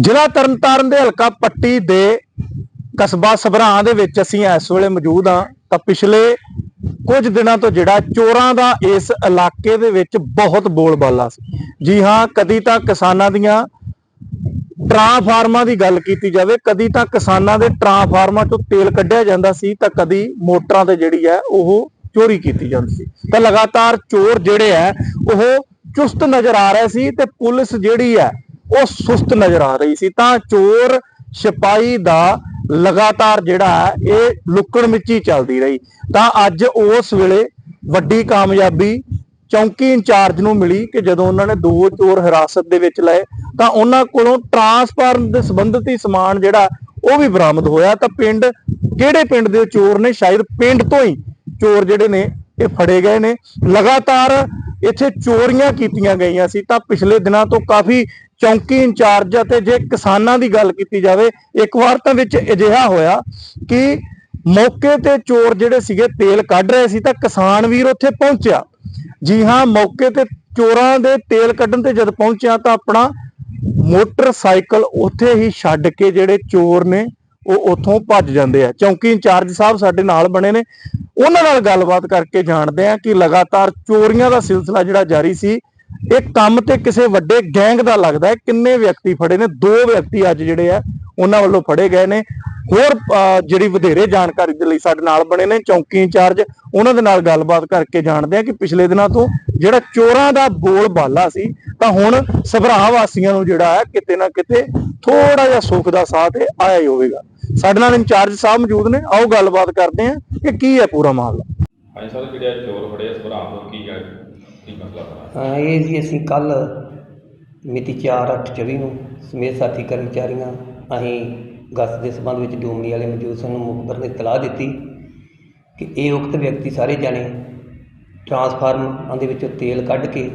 ਜ਼ਿਲ੍ਹਾ ਤਰਨਤਾਰਨ ਦੇ ਹਲਕਾ ਪੱਟੀ ਦੇ ਕਸਬਾ ਸਭਰਾਂ ਦੇ ਵਿੱਚ ਅਸੀਂ ਇਸ ਵੇਲੇ ਮੌਜੂਦ ਹਾਂ। ਤਾਂ ਪਿਛਲੇ ਕੁਝ ਦਿਨਾਂ ਤੋਂ ਜਿਹੜਾ ਚੋਰਾਂ ਦਾ ਇਸ ਇਲਾਕੇ ਦੇ ਵਿੱਚ ਬਹੁਤ ਬੋਲਬਾਲਾ ਸੀ। ਜੀ ਹਾਂ, ਕਦੀ ਤਾਂ ਕਿਸਾਨਾਂ ਦੀਆਂ ਟਰਾਂਫਾਰਮਾਂ ਦੀ ਗੱਲ ਕੀਤੀ ਜਾਵੇ, ਕਦੀ ਤਾਂ ਕਿਸਾਨਾਂ ਦੇ ਟਰਾਂਫਾਰਮਾਂ ਚੋਂ ਤੇਲ ਕੱਢਿਆ ਜਾਂਦਾ ਸੀ, ਤਾਂ ਕਦੀ ਮੋਟਰਾਂ ਤੇ ਜਿਹੜੀ ਹੈ ਉਹ ਚੋਰੀ ਕੀਤੀ ਜਾਂਦੀ ਸੀ। ਤਾਂ ਲਗਾਤਾਰ ਚੋਰ ਜਿਹੜੇ ਹੈ, ਉਹ ਚੁਸਤ ਨਜ਼ਰ ਆ ਰਹੇ ਸੀ ਤੇ ਪੁਲਿਸ ਜਿਹੜੀ ਹੈ ਉਹ ਸੁਸਤ ਨਜ਼ਰ ਆ ਰਹੀ ਸੀ। ਤਾਂ ਚੋਰ ਸਿਪਾਹੀ ਦਾ ਲਗਾਤਾਰ ਜਿਹੜਾ ਇਹ ਲੁੱਕਣ ਮਿੱਚੀ ਚੱਲਦੀ ਰਹੀ। ਤਾਂ ਅੱਜ ਉਸ ਵੇਲੇ ਵੱਡੀ ਕਾਮਯਾਬੀ ਚੌਂਕੀ ਇੰਚਾਰਜ ਨੂੰ ਮਿਲੀ ਕਿ ਜਦੋਂ ਉਹਨਾਂ ਨੇ ਦੋ ਚੋਰ ਹਿਰਾਸਤ ਦੇ ਵਿੱਚ ਲਏ, ਤਾਂ ਉਹਨਾਂ ਕੋਲੋਂ ਟਰਾਂਸਫਾਰਮ ਦੇ ਸੰਬੰਧਿਤ ਹੀ ਸਮਾਨ ਜਿਹੜਾ, ਉਹ ਵੀ ਬਰਾਮਦ ਹੋਇਆ। ਤਾਂ ਪਿੰਡ, ਕਿਹੜੇ ਪਿੰਡ ਦੇ ਚੋਰ ਨੇ? ਸ਼ਾਇਦ ਪਿੰਡ ਤੋਂ ਹੀ ਚੋਰ ਜਿਹੜੇ ਨੇ, ਇਹ ਫੜੇ ਗਏ ਨੇ। ਲਗਾਤਾਰ ਇੱਥੇ ਚੋਰੀਆਂ ਕੀਤੀਆਂ ਗਈਆਂ ਸੀ। ਤਾਂ ਪਿਛਲੇ ਦਿਨਾਂ ਤੋਂ ਕਾਫੀ ਚੌਂਕੀ ਇੰਚਾਰਜ ਅਤੇ ਜੇ ਕਿਸਾਨਾਂ ਦੀ ਗੱਲ ਕੀਤੀ ਜਾਵੇ, ਇੱਕ ਵਾਰ ਤਾਂ ਵਿੱਚ ਅਜਿਹਾ ਹੋਇਆ ਕਿ ਮੌਕੇ ਤੇ ਚੋਰ ਜਿਹੜੇ ਸੀਗੇ, ਤੇਲ ਕੱਢ ਰਹੇ ਸੀ ਤਾਂ ਕਿਸਾਨ ਵੀਰ ਉੱਥੇ ਪਹੁੰਚਿਆ। ਜੀ ਹਾਂ, ਮੌਕੇ ਤੇ ਚੋਰਾਂ ਦੇ ਤੇਲ ਕੱਢਣ ਤੇ ਜਦ ਪਹੁੰਚਿਆ ਤਾਂ ਆਪਣਾ ਮੋਟਰਸਾਈਕਲ ਉੱਥੇ ਹੀ ਛੱਡ ਕੇ ਜਿਹੜੇ ਚੋਰ ਨੇ, ਉਹ ਉੱਥੋਂ ਭੱਜ ਜਾਂਦੇ ਆ। ਚੌਂਕੀ ਇੰਚਾਰਜ ਸਾਹਿਬ ਸਾਡੇ ਨਾਲ ਬਣੇ ਨੇ। ਉਹਨਾਂ ਨਾਲ ਗੱਲਬਾਤ ਕਰਕੇ ਜਾਣਦੇ ਆ ਕਿ ਲਗਾਤਾਰ ਚੋਰੀਆਂ ਦਾ ਸਿਲਸਿਲਾ ਜਿਹੜਾ ਜਾਰੀ ਸੀ ਇਹ ਕੰਮ ਤੇ ਕਿਸੇ ਵੱਡੇ ਗੈਂਗ ਦਾ ਲੱਗਦਾ ਹੈ। ਕਿੰਨੇ ਵਿਅਕਤੀ ਫੜੇ ਨੇ? ਦੋ ਵਿਅਕਤੀ ਅੱਜ ਜਿਹੜੇ ਆ, ਉਹਨਾਂ ਵੱਲੋਂ ਫੜੇ ਗਏ ਨੇ। ਹੋਰ ਜਿਹੜੀ ਵਧੇਰੇ ਜਾਣਕਾਰੀ ਦੇ ਲਈ ਸਾਡੇ ਨਾਲ ਬਣੇ ਨੇ ਚੌਂਕੀ ਇੰਚਾਰਜ, ਉਹਨਾਂ ਦੇ ਨਾਲ ਗੱਲਬਾਤ ਕਰਕੇ ਜਾਣਦੇ ਆ ਕਿ ਪਿਛਲੇ ਦਿਨਾਂ ਤੋਂ ਜਿਹੜਾ ਚੋਰਾਂ ਦਾ ਬੋਲ ਬਾਲਾ ਸੀ, ਤਾਂ ਹੁਣ ਸਭਰਾ ਵਾਸੀਆਂ ਨੂੰ ਜਿਹੜਾ ਹੈ, ਕਿਤੇ ਨਾ ਕਿਤੇ ਥੋੜਾ ਜਿਹਾ ਸੁੱਖ ਦਾ ਸਾਥ ਆਇਆ ਹੀ ਹੋਵੇਗਾ। ਸਾਡੇ ਨਾਲ ਇੰਚਾਰਜ ਸਾਹਿਬ ਮੌਜੂਦ ਨੇ। ਆਓ ਗੱਲਬਾਤ ਕਰਦੇ ਆ ਕਿ ਕੀ ਹੈ ਪੂਰਾ ਮਾਮਲਾ। ਹਾਂਜੀ, ਸਰ, ਜਿਹੜੇ ਚੋਰ ਫੜੇ ਇਸ ਤੋਂ, ਕੀ ਗੱਲ? ਕੀ ਮਸਲਾ ਬਣਾ ਹਾਂ, ਇਹ ਜੀ ਅਸੀਂ ਕੱਲ ਮਿਤੀ 4/8/24 ਨੂੰ ਸਮੇਤ ਸਾਥੀ ਕਰਮਚਾਰੀਆਂ ਅਸੀਂ ਗਸਤ ਦੇ ਸਬੰਧ ਵਿੱਚ ਡੂਮਣੀ ਵਾਲੇ ਮੌਜੂਦ ਸਨ ਨੂੰ ਮੁਖਬਰ ਨੇ ਤਲਾਹ ਦਿੱਤੀ ਕਿ ਇਹ ਉਕਤ ਵਿਅਕਤੀ ਸਾਰੇ ਜਾਣੇ ਟਰਾਂਸਫਾਰਮਰਾਂ ਦੇ ਵਿੱਚੋਂ ਤੇਲ ਕੱਢ ਕੇ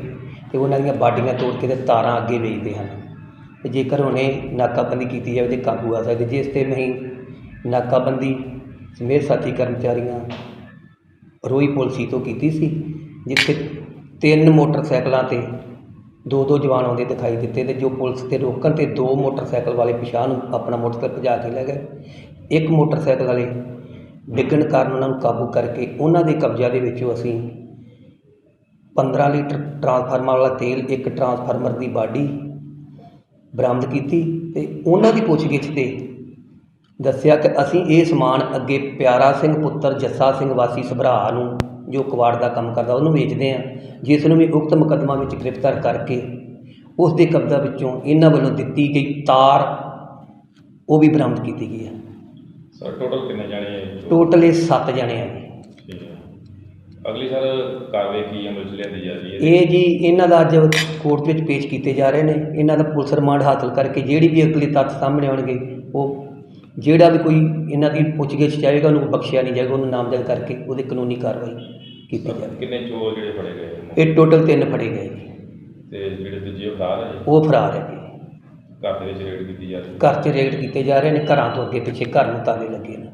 ਤੇ ਉਹਨਾਂ ਦੀਆਂ ਬਾਡੀਆਂ ਤੋੜ ਕੇ ਤੇ ਤਾਰਾਂ ਅੱਗੇ ਵੇਚਦੇ ਹਨ। ਤੇ ਜੇਕਰ ਹੁਣੇ ਨਾਕਾਬੰਦੀ ਕੀਤੀ ਜਾਵੇ ਤੇ ਕਾਬੂ ਆ ਸਕਦੇ। ਜਿਸ ਤੇ ਨਹੀਂ ਨਾਕਾਬੰਦੀ ਸਮੇਤ ਸਾਥੀ ਕਰਮਚਾਰੀਆਂ ਰੋਈ ਪੁਲਸੀ ਤੋਂ ਕੀਤੀ ਸੀ ਜਿੱਥੇ ਤਿੰਨ ਮੋਟਰਸਾਈਕਲਾਂ ਤੇ ਦੋ ਦੋ ਜਵਾਨ ਆਉਂਦੇ ਦਿਖਾਈ ਦਿੱਤੇ ਅਤੇ ਜੋ ਪੁਲਿਸ ਤੇ ਰੋਕਣ ਤੇ ਦੋ ਮੋਟਰਸਾਈਕਲ ਵਾਲੇ ਪਿਛਾਂਹ ਨੂੰ ਆਪਣਾ ਮੋਟਰਸਾਈਕਲ ਭਜਾ ਕੇ ਲੈ ਗਏ। ਇੱਕ ਮੋਟਰਸਾਈਕਲ ਵਾਲੇ ਡਿੱਗਣ ਕਾਰਨ ਉਹਨਾਂ ਨੂੰ ਕਾਬੂ ਕਰਕੇ ਉਹਨਾਂ ਦੇ ਕਬਜ਼ਾ ਦੇ ਵਿੱਚੋਂ ਅਸੀਂ 15 ਲੀਟਰ ਟਰਾਂਸਫਾਰਮਰ ਵਾਲਾ ਤੇਲ, ਇੱਕ ਟਰਾਂਸਫਾਰਮਰ ਦੀ ਬਾਡੀ ਬਰਾਮਦ ਕੀਤੀ ਅਤੇ ਉਹਨਾਂ ਦੀ ਪੁੱਛਗਿੱਛ ਤੇ ਦੱਸਿਆ ਕਿ ਅਸੀਂ ਇਹ ਸਮਾਨ ਅੱਗੇ ਪਿਆਰਾ ਸਿੰਘ ਪੁੱਤਰ ਜੱਸਾ ਸਿੰਘ ਵਾਸੀ ਸਭਰਾ ਨੂੰ ਜੋ ਕਵਾੜ ਦਾ ਕੰਮ ਕਰਦਾ ਉਹਨੂੰ ਵੇਚਦੇ ਆ ਜਿਸ ਨੂੰ ਵੀ ਉਕਤ ਮੁਕੱਦਮਾ ਵਿੱਚ ਗ੍ਰਿਫਤਾਰ ਕਰਕੇ ਉਸ ਦੇ ਕਬਜ਼ਾ ਵਿੱਚੋਂ ਇਹਨਾਂ ਵੱਲੋਂ ਦਿੱਤੀ ਗਈ ਤਾਰ ਉਹ ਵੀ ਬਰਾਮਦ ਕੀਤੀ ਗਈ ਹੈ। ਸਰ ਟੋਟਲ ਕਿੰਨੇ ਜਾਣੇ ਹੈ? ਟੋਟਲ ਇਹ 7 ਜਣੇ ਆ ਜੀ। ਅਗਲੀ ਸਰ ਕਾਰਵਾਈ ਕੀ ਅਮਲ ਚ ਲਿਆਂਦੀ ਜਾ ਰਹੀ ਹੈ। ਇਹ ਜੀ ਇਹਨਾਂ ਦਾ ਅੱਜ ਕੋਰਟ ਵਿੱਚ ਪੇਸ਼ ਕੀਤੇ ਜਾ ਰਹੇ ਨੇ। ਇਹਨਾਂ ਦਾ ਪੁਲਿਸ ਰਿਮਾਂਡ ਹਾਸਲ ਕਰਕੇ ਜਿਹੜੀ ਵੀ ਅਗਲੀ ਤੱਥ ਸਾਹਮਣੇ ਆਉਣਗੇ ਉਹ ਜਿਹੜਾ ਵੀ ਕੋਈ ਇਹਨਾਂ ਦੀ ਪੁੱਛਗਿੱਛ ਚਾਹੇਗਾ ਉਹਨੂੰ ਬਖਸ਼ਿਆ ਨਹੀਂ ਜਾਏਗਾ ਉਹਨੂੰ ਨਾਮਜ਼ਦ ਕਰਕੇ ਉਹਦੀ ਕਾਨੂੰਨੀ ਕਾਰਵਾਈ ਕੀਤੀ ਜਾਵੇਗੀ ਕਿੰਨੇ ਚੋਰ ਜਿਹੜੇ ਫੜੇ ਗਏ ਨੇ? ਇਹ ਟੋਟਲ ਤਿੰਨ ਫੜੇ ਗਏ ਜੀ। ਤੇ ਜਿਹੜੇ ਦੂਜੇ ਉਤਾਰ ਹੈ ਜੀ, ਉਹ ਫਰਾਰ ਹੈ ਜੀ। ਘਰ ਦੇ ਵਿੱਚ ਰੇਡ ਕੀਤੀ ਜਾ ਰਹੀ ਹੈ? ਘਰ 'ਚ ਰੇਡ ਕੀਤੇ ਜਾ ਰਹੇ ਨੇ ਘਰਾਂ ਤੋਂ ਅੱਗੇ ਪਿੱਛੇ ਘਰ ਨੂੰ ਤਾਲੇ ਲੱਗੇ ਨੇ।